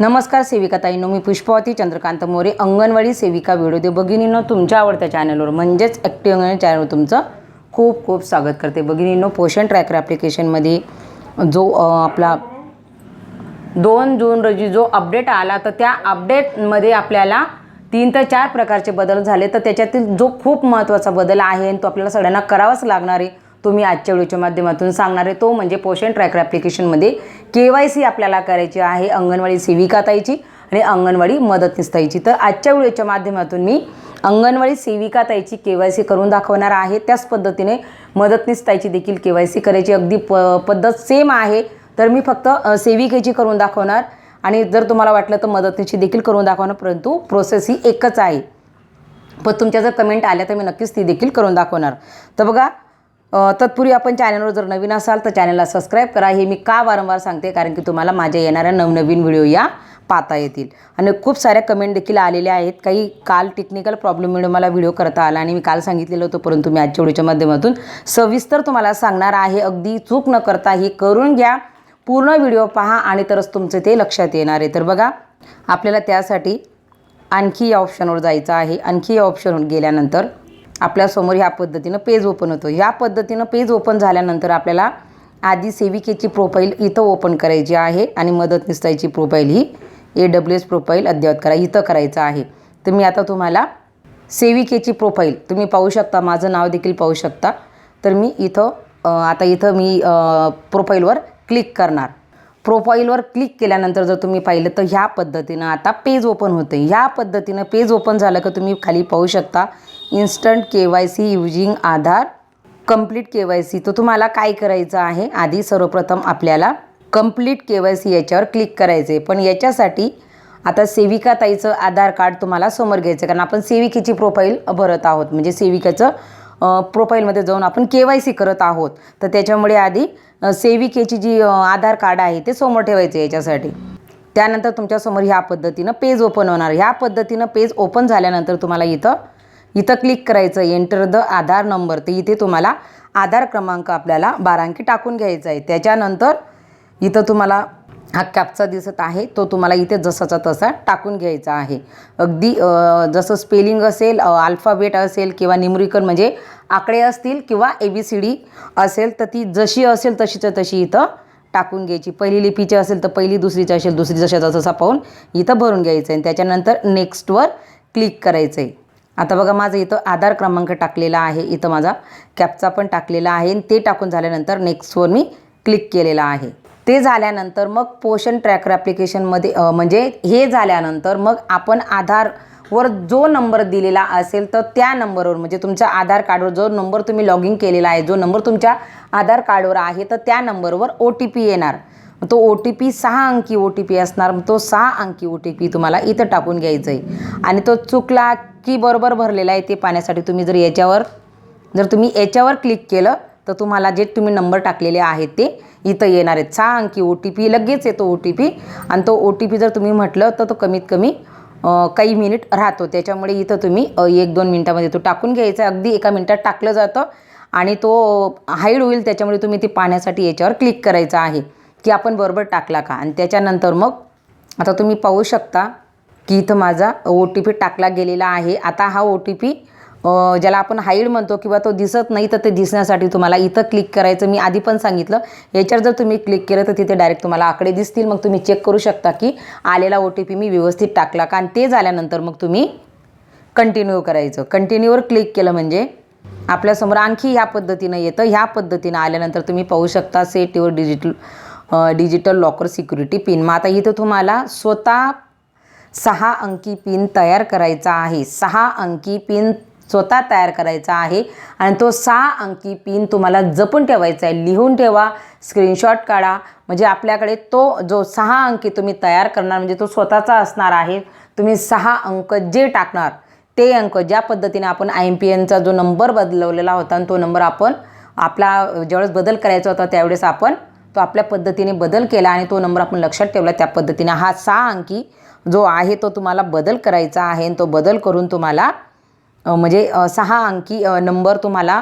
नमस्कार सेविका ताईंनो मी पुष्पावती चंद्रकांत मोरे अंगणवाडी सेविका व्हिडिओ दे भगिनींनो तुमच्या आवडत्या चॅनलवर म्हणजेच ॲक्टिव्ह अंगणवाडी चॅनलवर तुमचं खूप खूप स्वागत करते. भगिनींनो पोषण ट्रॅकर ॲप्लिकेशनमध्ये जो आपला दोन जून रोजी जो अपडेट आला तर त्या अपडेटमध्ये आपल्याला तीन ते चार प्रकारचे बदल झाले. तर त्याच्यातील जो खूप महत्त्वाचा बदल आहे आणि तो आपल्याला सगळ्यांना करावाच लागणार आहे. तुम्ही आजच्या व्हिडिओच्या माध्यमातून सांगणार आहे तो म्हणजे पोषण ट्रॅकर ॲप्लिकेशनमध्ये के वाय सी आपल्याला करायची आहे अंगणवाडी सेविकाताईची आणि अंगणवाडी मदतनीसताईची. तर आजच्या व्हिडिओच्या माध्यमातून मी अंगणवाडी सेविकाताईची के वाय सी करून दाखवणार आहे. त्याच पद्धतीने मदतनीसताईची देखील के वाय सी करायची. अगदी प पद्धत सेम आहे. तर मी फक्त सेविकेची करून दाखवणार. आणि जर तुम्हाला वाटलं तर मदतनीची देखील करून दाखवणार परंतु प्रोसेस ही एकच आहे. पण तुमच्या जर कमेंट आल्या तर मी नक्कीच ती देखील करून दाखवणार. तर बघा तत्पूर्वी आपण चॅनलवर जर नवीन असाल तर चॅनलला सबस्क्राईब करा. हे मी का वारंवार सांगते? कारण की तुम्हाला माझ्या येणाऱ्या नवनवीन व्हिडिओ या पाहता येतील. आणि खूप साऱ्या कमेंट देखील आलेल्या आहेत. काही काल टेक्निकल प्रॉब्लेममुळे मला व्हिडिओ करता आला आणि मी काल सांगितलेलं होतं परंतु मी आजच्या व्हिडिओच्या माध्यमातून सविस्तर तुम्हाला सांगणार आहे. अगदी चूक न करता हे करून घ्या. पूर्ण व्हिडिओ पहा आणि तरच तुमचे ते लक्षात येणार आहे. तर बघा आपल्याला त्यासाठी आणखी या ऑप्शनवर जायचं आहे. आणखी या ऑप्शनवर गेल्यानंतर आपल्यासमोर ह्या पद्धतीनं पेज ओपन होतो. ह्या पद्धतीनं पेज ओपन झाल्यानंतर आपल्याला आधी सेविकेची प्रोफाईल इथं ओपन करायची आहे आणि मदत निस्तायची प्रोफाईल ही ए डब्ल्यू एस प्रोफाईल अद्ययावत करा इथं करायचं आहे. तर मी आता तुम्हाला सेविकेची प्रोफाईल तुम्ही पाहू शकता माझं नाव देखील पाहू शकता. तर मी इथं आता इथं मी प्रोफाईलवर क्लिक करणार. प्रोफाईलवर क्लिक केल्यानंतर जर तुम्ही पाहिलं तर ह्या पद्धतीनं आता पेज ओपन होते ह्या पद्धतीनं पेज ओपन झालं का तुम्ही खाली पाहू शकता. Instant K Y C using Aadhaar complete K Y C. तर तुम्हाला काय करायचं आहे? आधी सर्वप्रथम आपल्याला कंप्लीट के वाय सी याच्यावर क्लिक करायचं आहे पण याच्यासाठी आता सेविका ताईचं आधार कार्ड तुम्हाला समोर घ्यायचं आहे. कारण आपण सेविकेची प्रोफाईल भरत आहोत. म्हणजे सेविकेचं प्रोफाईलमध्ये जाऊन आपण के वाय सी करत आहोत. तर त्याच्यामुळे आधी सेविकेची जी आधार कार्ड आहे ते समोर ठेवायचं आहे याच्यासाठी. त्यानंतर तुमच्यासमोर ह्या पद्धतीनं पेज ओपन होणार. ह्या पद्धतीनं पेज ओपन झाल्यानंतर तुम्हाला इथं इथं क्लिक करायचं एंटर द आधार नंबर तर इथे तुम्हाला आधार क्रमांक आपल्याला बारांकी टाकून घ्यायचा आहे. त्याच्यानंतर इथं तुम्हाला हा कॅपचा दिसत आहे. तो तुम्हाला इथे जसाचा तसा टाकून घ्यायचा आहे. अगदी जसं स्पेलिंग असेल अल्फाबेट असेल किंवा न्यूमरिकल म्हणजे आकडे असतील किंवा ए बी सी डी असेल तर ती जशी असेल तशीच्या तशी इथं टाकून घ्यायची. पहिली लिपीची असेल तर पहिली दुसरीची असेल दुसरी जशाचा तसा पाहून इथं भरून घ्यायचं आहे आणि त्याच्यानंतर नेक्स्टवर क्लिक करायचं आहे आता बघा माझं इथं आधार क्रमांक टाकलेला आहे. इथं माझा कॅपचा पण टाकलेला आहे. आणि ते टाकून झाल्यानंतर नेक्स्टवर मी क्लिक केलेला आहे. ते झाल्यानंतर मग पोषण ट्रॅकर ॲप्लिकेशनमध्ये म्हणजे हे झाल्यानंतर मग आपण आधारवर जो नंबर दिलेला असेल तर त्या नंबरवर म्हणजे तुमच्या आधार कार्डवर जो नंबर तुम्ही लॉग इन केलेला आहे जो नंबर तुमच्या आधार कार्डवर आहे तर त्या नंबरवर ओ टी पी येणार. तो ओ टी पी सहा अंकी ओ टी पी असणार तो सहा अंकी ओ टी पी तुम्हाला इथं टाकून घ्यायचं आहे आणि तो चुकला की बरोबर भरलेला आहे ते पाहण्यासाठी तुम्ही जर याच्यावर जर तुम्ही याच्यावर क्लिक केलं तर तुम्हाला जे तुम्ही नंबर टाकलेले आहेत ते इथं येणार आहेत. सहा अंकी ओ टी पी लगेच येतो ओ टी पी आणि तो ओ टी पी जर तुम्ही म्हटलं तर तो कमीत कमी काही मिनिट राहतो. त्याच्यामुळे इथं तुम्ही एक दोन मिनटामध्ये तो टाकून घ्यायचा. अगदी एका मिनटात टाकलं जातं आणि तो हाईड होईल. त्याच्यामुळे तुम्ही ते पाहण्यासाठी याच्यावर क्लिक करायचं आहे की आपण बरोबर टाकला का? आणि त्याच्यानंतर मग आता तुम्ही पाहू शकता की इथं माझा ओ टी पी टाकला गेलेला आहे. आता हा ओ टी पी ज्याला आपण हाईड म्हणतो किंवा तो दिसत नाही तर ते दिसण्यासाठी तुम्हाला इथं क्लिक करायचं. मी आधी पण सांगितलं. याच्यावर जर तुम्ही क्लिक केलं तर तिथे डायरेक्ट तुम्हाला आकडे दिसतील. मग तुम्ही चेक करू शकता की आलेला ओ टी पी मी व्यवस्थित टाकला कारण ते झाल्यानंतर मग तुम्ही कंटिन्यू करायचं. कंटिन्यूवर क्लिक केलं म्हणजे आपल्यासमोर आणखी ह्या पद्धतीनं येतं. ह्या पद्धतीनं आल्यानंतर तुम्ही पाहू शकता set your digital digital locker security pin मग आता इथं तुम्हाला स्वतः सहा अंकी पिन तयार करायचा आहे. सहा अंकी पिन स्वतः तयार करायचा आहे. आणि तो सहा अंकी पिन तुम्हाला जपून ठेवायचा आहे. लिहून ठेवा स्क्रीनशॉट काढा. म्हणजे आपल्याकडे तो जो सहा अंकी तुम्ही तयार करणार म्हणजे तो स्वतःचा असणार आहे. तुम्ही सहा अंक जे टाकणार ते अंक ज्या पद्धतीने आपण आय एम पी एनचा जो नंबर बदलवलेला होता आणि तो नंबर आपण आपला ज्यावेळेस बदल करायचा होता त्यावेळेस आपण तो आपल्या पद्धतीने बदल केला आणि तो नंबर आपण लक्षात ठेवला. त्या पद्धतीने हा सहा अंकी जो आहे तो तुम्हाला बदल करायचा आहे. आणि तो बदल करून तुम्हाला म्हणजे सहा अंकी नंबर तुम्हाला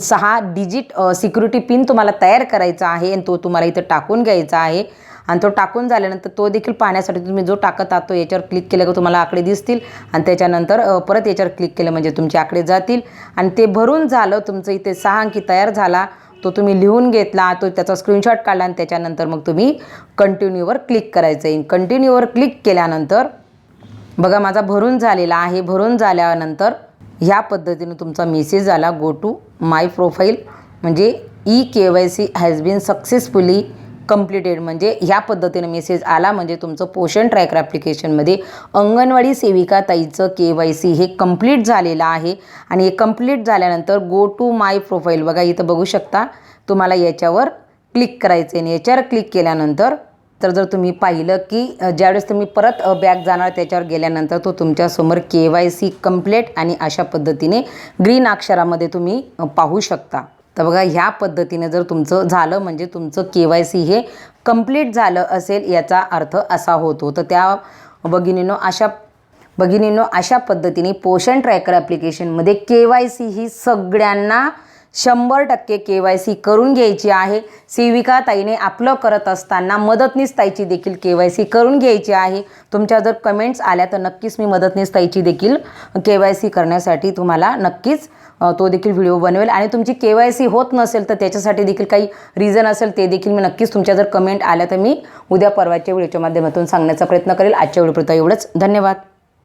सहा डिजिट सिक्युरिटी पिन तुम्हाला तयार करायचा आहे आणि तो तुम्हाला इथं टाकून घ्यायचा आहे. आणि तो टाकून झाल्यानंतर तो देखील पाहण्यासाठी तुम्ही जो टाकत आहात तो याच्यावर क्लिक केलं की तुम्हाला आकडे दिसतील. आणि त्याच्यानंतर परत याच्यावर क्लिक केलं म्हणजे तुमचे आकडे जातील. आणि ते भरून झालं तुमचं इथे सहा अंकी तयार झाला तो तुम्ही लिहून घेतला तो त्याचा स्क्रीनशॉट काढला आणि त्याच्यानंतर मग तुम्ही कंटिन्यूवर क्लिक करायचं आहे. कंटिन्यूवर क्लिक केल्यानंतर बघा माझा भरून झालेला आहे. भरून झाल्यानंतर ह्या पद्धतीने तुमचा मेसेज आला. गो टू माय प्रोफाईल म्हणजे E K Y C has been successfully completed म्हणजे ह्या पद्धतीने मेसेज आला. म्हणजे तुमचं पोषण ट्रॅकर ॲप्लिकेशनमध्ये अंगणवाडी सेविका ताईचं के वाय सी हे कंप्लीट झालेलं आहे. आणि हे कंप्लीट झाल्यानंतर गो टू माय प्रोफाईल बघा इथं बघू शकता. तुम्हाला याच्यावर क्लिक करायचं आहे आणि याच्यावर क्लिक केल्यानंतर तर जर तुम्ही पाहिलं की ज्यावेळेस तुम्ही परत बॅक जाणार त्याच्यावर गेल्यानंतर तो तुमच्यासमोर के वाय सी कम्प्लेट आणि अशा पद्धतीने ग्रीन अक्षरामध्ये तुम्ही पाहू शकता. तर बघा ह्या पद्धतीने जर तुमचं झालं म्हणजे तुमचं के वाय सी हे कंप्लीट झालं असेल याचा अर्थ असा होतो. तर त्या भगिनीनो अशा भगिनींनो अशा पद्धतीने पोषण ट्रॅकर ॲप्लिकेशनमध्ये के वाय सी ही सगळ्यांना शंभर टक्के के वाय सी करून घ्यायची आहे. सेविका ताईने आपलं करत असताना मदतनीस ताईची देखील के वाय सी करून घ्यायची आहे. तुमच्या जर कमेंट्स आल्या तर नक्कीच मी मदतनीस ताईची देखील के वाय सी करण्यासाठी तुम्हाला नक्कीच तो देखील व्हिडिओ बनवेल. आणि तुमची के वाय सी होत नसेल तर त्याच्यासाठी देखील काही रिझन असेल ते देखील मी नक्कीच तुमच्या जर कमेंट आल्या तर मी उद्या परवाच्या व्हिडिओच्या माध्यमातून सांगण्याचा प्रयत्न करेल. आजच्या व्हिडिओपुरता एवढंच. धन्यवाद.